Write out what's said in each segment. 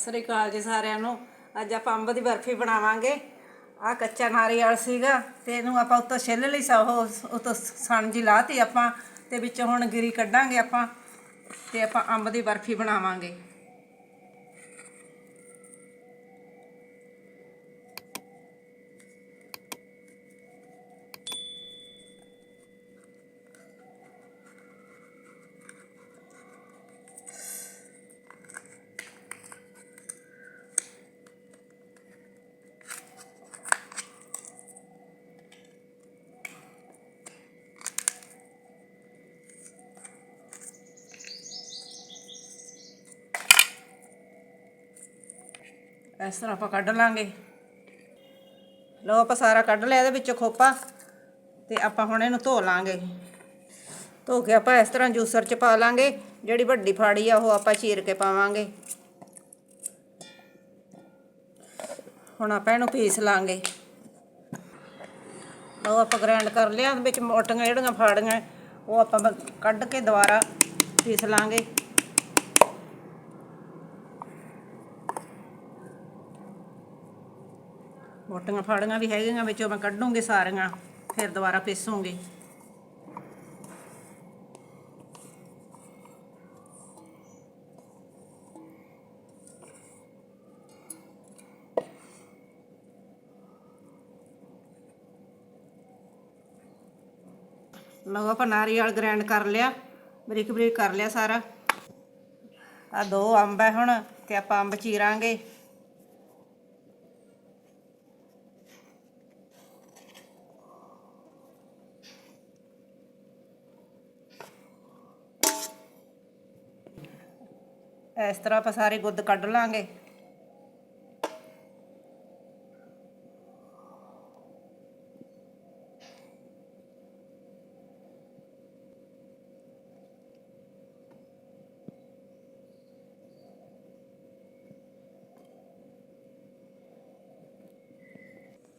ਸਤਿ ਸ੍ਰੀ ਅਕਾਲ ਜੀ ਸਾਰਿਆਂ ਨੂੰ। ਅੱਜ ਆਪਾਂ ਅੰਬ ਦੀ ਬਰਫੀ ਬਣਾਵਾਂਗੇ। ਆ ਕੱਚਾ ਨਾਰੀਅਲ ਸੀਗਾ ਤੇ ਇਹਨੂੰ ਆਪਾਂ ਉੱਤੋਂ ਛਿੱਲ ਲਈ ਸਾ ਉਹ ਉੱਤੋਂ ਸਣ ਜੀ ਲਾਤੀ ਆਪਾਂ ਤੇ ਵਿੱਚੋਂ ਹੁਣ ਗਿਰੀ ਕੱਢਾਂਗੇ ਆਪਾਂ ਤੇ ਆਪਾਂ ਅੰਬ ਦੀ ਬਰਫੀ ਬਣਾਵਾਂਗੇ। ਇਸ ਤਰ੍ਹਾਂ ਆਪਾਂ ਕੱਢ ਲਾਂਗੇ। ਲਓ ਆਪਾਂ ਸਾਰਾ ਕੱਢ ਲਿਆ, ਇਹਦੇ ਵਿੱਚੋਂ ਖੋਪਾ ਤੇ ਆਪਾਂ ਹੁਣ ਇਹਨੂੰ ਧੋ ਲਾਂਗੇ। ਧੋ ਕੇ ਆਪਾਂ ਇਸ ਤਰ੍ਹਾਂ ਜੂਸਰ ਚ ਪਾ ਲਾਂਗੇ, ਜਿਹੜੀ ਵੱਡੀ ਫਾੜੀ ਆ, ਉਹ ਆਪਾਂ ਚੀਰ ਕੇ ਪਾਵਾਂਗੇ। ਹੁਣ ਆਪਾਂ ਇਹਨੂੰ ਪੀਸ ਲਾਂਗੇ। ਲਓ ਆਪਾਂ ਗ੍ਰਾਈਂਡ ਕਰ ਲਿਆ ਵਿੱਚ ਮੋਟੀਆਂ ਜਿਹੜੀਆਂ ਫਾੜੀਆਂ, ਉਹ ਆਪਾਂ ਕੱਢ ਕੇ ਦੁਬਾਰਾ ਪੀਸ ਲਾਂਗੇ। ਮੋਟੀਆਂ ਫਾੜੀਆਂ ਵੀ ਹੈਗੀਆਂ, ਵਿੱਚੋਂ ਮੈਂ ਕੱਢੂੰਗੀ ਸਾਰੀਆਂ, ਫਿਰ ਦੁਬਾਰਾ ਪੀਸੂੰਗੀ। ਲਓ ਆਪਾਂ ਨਾਰੀਅਲ ਗ੍ਰਾਈਂਡ ਕਰ ਲਿਆ ਬਰੀਕ ਬਰੀਕ ਕਰ ਲਿਆ ਸਾਰਾ। ਆ ਦੋ ਅੰਬ ਹੈ ਹੁਣ, ਤੇ ਆਪਾਂ ਅੰਬ ਚੀਰਾਂਗੇ। ਇਸ ਤਰ੍ਹਾਂ ਆਪਾਂ ਸਾਰੇ ਗੁੱਦ ਕੱਢ ਲਾਂਗੇ।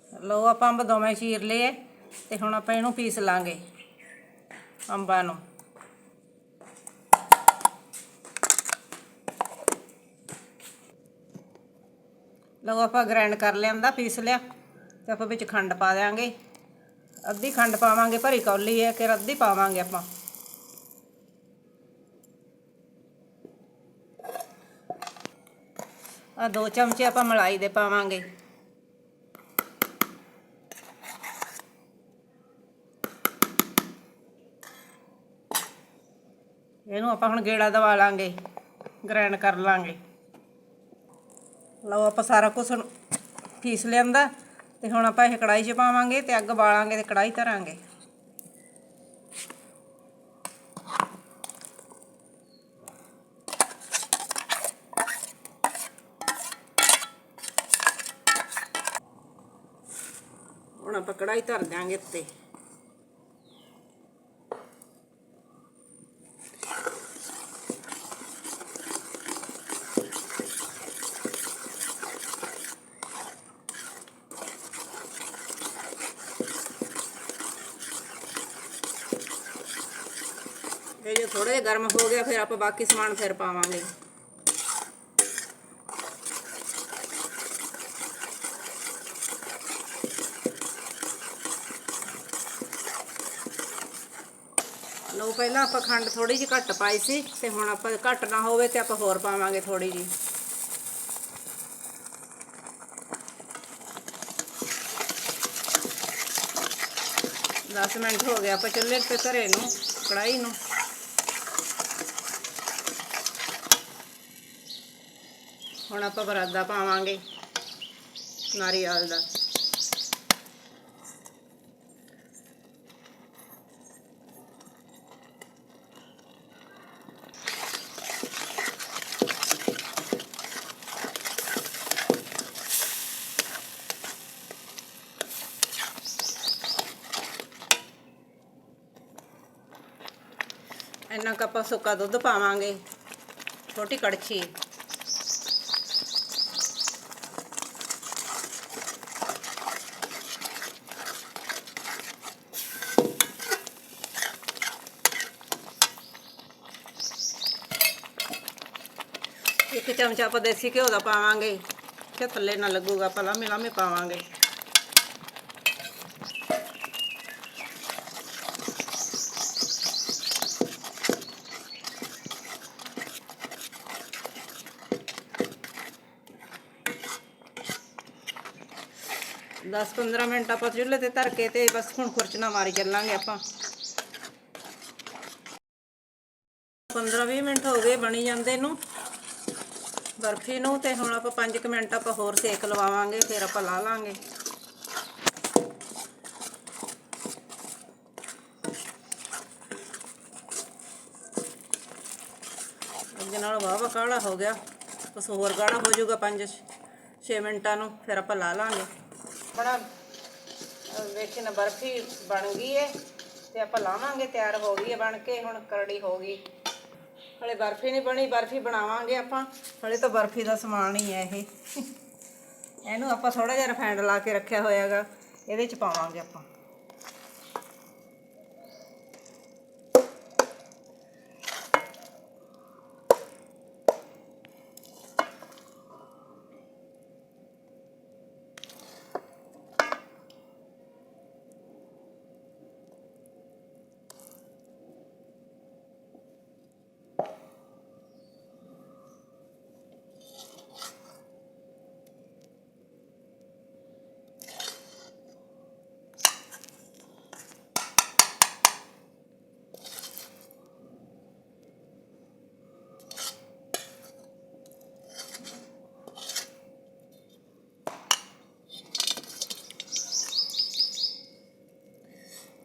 ਲਓ ਆਪਾਂ ਅੰਬ ਦੋਵੇਂ ਚੀਰ ਲਏ ਤੇ ਹੁਣ ਆਪਾਂ ਇਹਨੂੰ ਪੀਸ ਲਾਂਗੇ ਅੰਬਾਂ ਨੂੰ। ਲਓ ਆਪਾਂ ਗ੍ਰਾਈਂਡ ਕਰ ਲਿਆਂਦਾ ਪੀਸ ਲਿਆ, ਤੇ ਆਪਾਂ ਵਿੱਚ ਖੰਡ ਪਾ ਦਿਆਂਗੇ। ਅੱਧੀ ਖੰਡ ਪਾਵਾਂਗੇ ਭਰੀ ਕੌਲੀ ਹੈ ਕਿ ਅੱਧੀ ਪਾਵਾਂਗੇ ਆਪਾਂ। ਆ ਦੋ ਚਮਚੇ ਆਪਾਂ ਮਲਾਈ ਦੇ ਪਾਵਾਂਗੇ। ਇਹਨੂੰ ਆਪਾਂ ਹੁਣ ਗੇੜਾ ਦਵਾ ਲਾਂਗੇ ਗ੍ਰਾਈਂਡ ਕਰ ਲਾਂਗੇ। ਲਓ ਆਪਾਂ ਸਾਰਾ ਕੁਝ ਪੀਸ ਲਿਆਂਦਾ ਤੇ ਹੁਣ ਆਪਾਂ ਇਹ ਕੜਾਈ 'ਚ ਪਾਵਾਂਗੇ ਤੇ ਅੱਗ ਬਾਲਾਂਗੇ ਤੇ ਕੜਾਈ ਧਰਾਂਗੇ। ਹੁਣ ਆਪਾਂ ਕੜਾਈ ਧਰ ਦਿਆਂਗੇ ਉੱਤੇ। ਇਹ ਜੇ ਥੋੜੇ ਜਿਹਾ ਗਰਮ ਹੋ ਗਿਆ, ਫਿਰ ਆਪਾਂ ਬਾਕੀ ਸਮਾਨ ਫਿਰ ਪਾਵਾਂਗੇ। ਲਓ, ਪਹਿਲਾਂ ਆਪਾਂ ਖੰਡ ਥੋੜੀ ਜਿਹੀ ਘੱਟ ਪਾਈ ਸੀ, ਤੇ ਹੁਣ ਆਪਾਂ ਘੱਟ ਨਾ ਹੋਵੇ ਤੇ ਆਪਾਂ ਹੋਰ ਪਾਵਾਂਗੇ ਥੋੜੀ ਜਿਹੀ। ਦਸ ਮਿੰਟ ਹੋ ਗਿਆ ਆਪਾਂ ਚੁੱਲ੍ਹੇ ਤੇ ਧਰੇ ਨੂੰ ਕੜਾਈ ਨੂੰ। ਹੁਣ ਆਪਾਂ ਬਰਾਦਾ ਪਾਵਾਂਗੇ ਨਾਰੀਅਲ ਦਾ। ਇੰਨਾ ਕੁ ਆਪਾਂ ਸੁੱਕਾ ਦੁੱਧ ਪਾਵਾਂਗੇ ਛੋਟੀ ਕੜਛੀ। ਚਮਚਾ ਆਪਾਂ ਦੇਸੀ ਘਿਓ ਦਾ ਪਾਵਾਂਗੇ। ਕਿ ਥੱਲੇ ਨਾ ਲੱਗੂਗਾ, ਆਪਾਂ ਲਾਮੇ ਲਾਮੇ ਪਾਵਾਂਗੇ। ਦਸ 15 ਮਿੰਟ ਆਪਾਂ ਚੁੱਲ੍ਹੇ ਤੇ ਧਰ ਕੇ ਤੇ ਬਸ ਹੁਣ ਖੁਰਚਣਾ ਮਾਰੀ ਚੱਲਾਂਗੇ ਆਪਾਂ। 15 20 ਮਿੰਟ ਹੋ ਗਏ ਬਣੀ ਜਾਂਦੇ ਨੂੰ। ਬਰਫੀ ਨੂੰ ਤੇ ਹੁਣ ਆਪਾਂ 5 ਮਿੰਟ ਆਪਾਂ ਹੋਰ ਸੇਕ ਲਵਾਵਾਂਗੇ, ਫਿਰ ਆਪਾਂ ਲਾ ਲਾਂਗੇ। ਇਹਦੇ ਨਾਲ ਵਾਵਾ ਕਾੜਾ ਹੋ ਗਿਆ। ਬਸ ਹੋਰ ਗਾੜਾ ਹੋ ਜਾਊਗਾ 5 6 ਮਿੰਟਾਂ ਨੂੰ, ਫਿਰ ਆਪਾਂ ਲਾ ਲਾਂਗੇ। ਬੜਾ ਵੇਖੇ ਨਾ, ਬਰਫੀ ਬਣ ਗਈ ਏ, ਤੇ ਆਪਾਂ ਲਾਵਾਂਗੇ, ਤਿਆਰ ਹੋ ਗਈ ਹੈ ਬਣ ਕੇ, ਹੁਣ ਕਰੜੀ ਹੋ ਗਈ। ਹਲੇ ਬਰਫੀ ਨਹੀਂ ਬਣੀ, ਬਰਫੀ ਬਣਾਵਾਂਗੇ ਆਪਾਂ। ਹਲੇ ਤਾਂ ਬਰਫੀ ਦਾ ਸਮਾਨ ਹੀ ਹੈ ਇਹ। ਇਹਨੂੰ ਆਪਾਂ ਥੋੜਾ ਜਿਹਾ ਰਿਫਾਈਂਡ ਲਾ ਕੇ ਰੱਖਿਆ ਹੋਇਆਗਾ ਇਹਦੇ ਚ ਪਾਵਾਂਗੇ ਆਪਾਂ।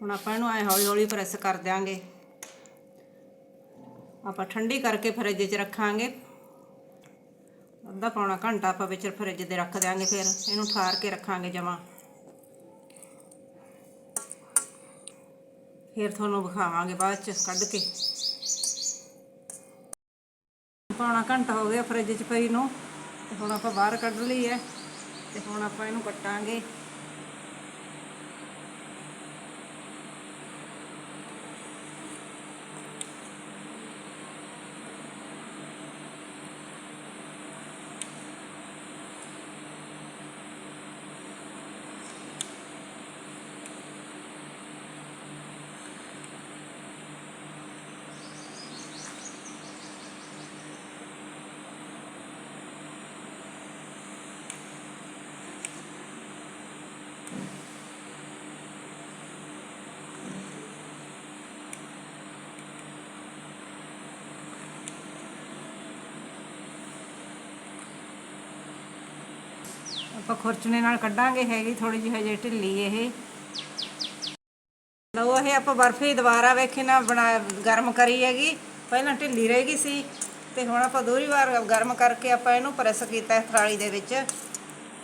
ਹੁਣ ਆਪਾਂ ਇਹਨੂੰ ਐ ਹੌਲੀ ਹੌਲੀ ਪ੍ਰੈਸ ਕਰ ਦਿਆਂਗੇ। ਆਪਾਂ ਠੰਡੀ ਕਰਕੇ ਫਰਿੱਜ 'ਚ ਰੱਖਾਂਗੇ। ਅੱਧਾ ਪੌਣਾ ਘੰਟਾ ਆਪਾਂ ਵਿੱਚ ਫਰਿੱਜ ਦੇ ਰੱਖ ਦਿਆਂਗੇ ਫਿਰ। ਇਹਨੂੰ ਠਾਰ ਕੇ ਰੱਖਾਂਗੇ ਜਮਾ। ਫਿਰ ਤੁਹਾਨੂੰ ਵਿਖਾਵਾਂਗੇ ਬਾਅਦ 'ਚ ਕੱਢ ਕੇ। ਪੌਣਾ ਘੰਟਾ ਹੋ ਗਿਆ ਫਰਿੱਜ 'ਚ ਪਈ ਨੂੰ। ਤੇ ਹੁਣ ਆਪਾਂ ਬਾਹਰ ਕੱਢ ਲਈ ਹੈ ਤੇ ਹੁਣ ਆਪਾਂ ਇਹਨੂੰ ਕੱਟਾਂਗੇ। ਆਪਾਂ ਖੁਰਚਣੇ ਨਾਲ ਕੱਢਾਂਗੇ, ਹੈਗੀ ਥੋੜੀ ਜਿਹੀ ਹਜੇ ਢਿੱਲੀ ਇਹ। ਲਓ ਇਹ ਆਪਾਂ ਬਰਫੀ ਦੁਬਾਰਾ ਵੇਖੇ ਨਾ, ਬਣਾ, ਗਰਮ ਕਰੀ ਹੈਗੀ। ਪਹਿਲਾਂ ਢਿੱਲੀ ਰਹਿ ਗਈ ਸੀ, ਤੇ ਹੁਣ ਆਪਾਂ ਦੂਰੀ ਵਾਰ ਗਰਮ ਕਰਕੇ ਆਪਾਂ ਇਹਨੂੰ ਪ੍ਰੈਸ ਕੀਤਾ ਥਾਲੀ ਦੇ ਵਿੱਚ।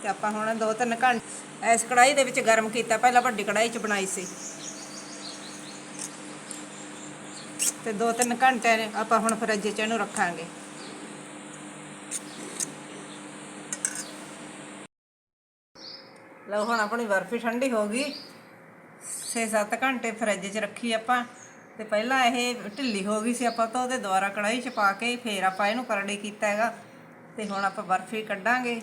ਤੇ ਆਪਾਂ ਹੁਣ ਦੋ ਤਿੰਨ ਘੰਟੇ ਇਸ ਕੜਾਈ ਦੇ ਵਿੱਚ ਗਰਮ ਕੀਤਾ, ਪਹਿਲਾਂ ਵੱਡੀ ਕੜਾਈ 'ਚ ਬਣਾਈ ਸੀ। ਤੇ ਦੋ ਤਿੰਨ ਘੰਟੇ ਨੇ ਆਪਾਂ ਹੁਣ ਫਰਿੱਜ 'ਚ ਇਹਨੂੰ ਰੱਖਾਂਗੇ। ਲਓ ਹੁਣ ਆਪਣੀ ਬਰਫੀ ਠੰਡੀ ਹੋ ਗਈ। 6-7 ਘੰਟੇ ਫਰਿੱਜ 'ਚ ਰੱਖੀ ਆਪਾਂ। ਤੇ ਪਹਿਲਾਂ ਇਹ ਢਿੱਲੀ ਹੋ ਗਈ ਸੀ ਆਪਾਂ ਤਾਂ ਉਹਦੇ ਦੁਆਰਾ ਕੜਾਈ 'ਚ ਪਾ ਕੇ ਫੇਰ ਆਪਾਂ ਇਹਨੂੰ ਕਰੜੀ ਕੀਤਾ ਹੈਗਾ। ਤੇ ਹੁਣ ਆਪਾਂ ਬਰਫੀ ਕੱਢਾਂਗੇ।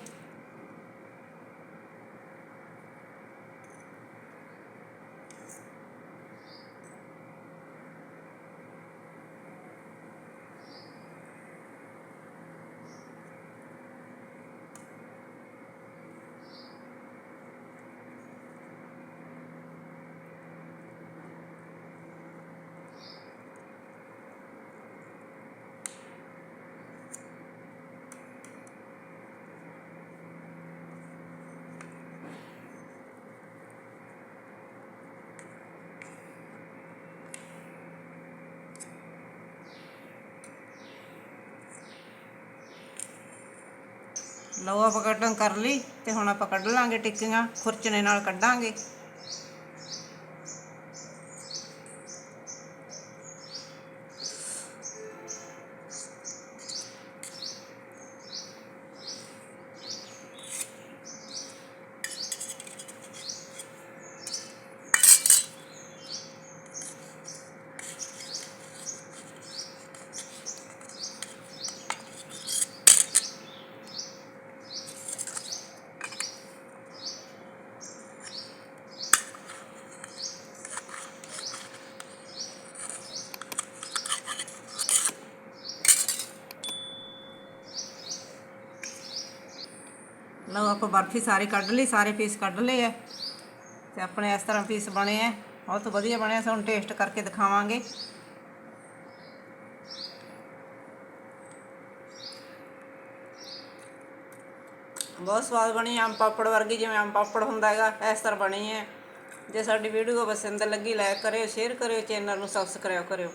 ਲਓ ਆਪਾਂ ਕੱਢਣ ਕਰ ਲਈ ਤੇ ਹੁਣ ਆਪਾਂ ਕੱਢ ਲਾਂਗੇ ਟਿੱਕੀਆਂ ਖੁਰਚਣੇ ਨਾਲ ਕੱਢਾਂਗੇ। ਆਪਾਂ ਬਰਫੀ ਸਾਰੇ ਕੱਢ ਲਈ, ਸਾਰੇ ਪੀਸ ਕੱਢ ਲਏ ਆ ਤੇ ਆਪਣੇ ਇਸ ਤਰ੍ਹਾਂ ਪੀਸ ਬਣੇ ਆ। ਬਹੁਤ ਵਧੀਆ ਬਣਿਆ ਸਾਨੂੰ ਟੇਸਟ ਕਰਕੇ ਦਿਖਾਵਾਂਗੇ। ਬਹੁਤ ਸਵਾਦ ਬਣੀ ਆਮ ਪਾਪੜ ਵਰਗੀ ਜਿਵੇਂ ਆਮ ਪਾਪੜ ਹੁੰਦਾ ਹੈਗਾ, ਇਸ ਤਰ੍ਹਾਂ ਬਣੀ ਹੈ ਜੇ ਸਾਡੀ ਵੀਡੀਓ ਪਸੰਦ ਲੱਗੀ ਲਾਈਕ ਕਰਿਓ ਸ਼ੇਅਰ ਕਰਿਓ ਚੈਨਲ ਨੂੰ ਸਬਸਕ੍ਰਾਈਬ ਕਰਿਓ।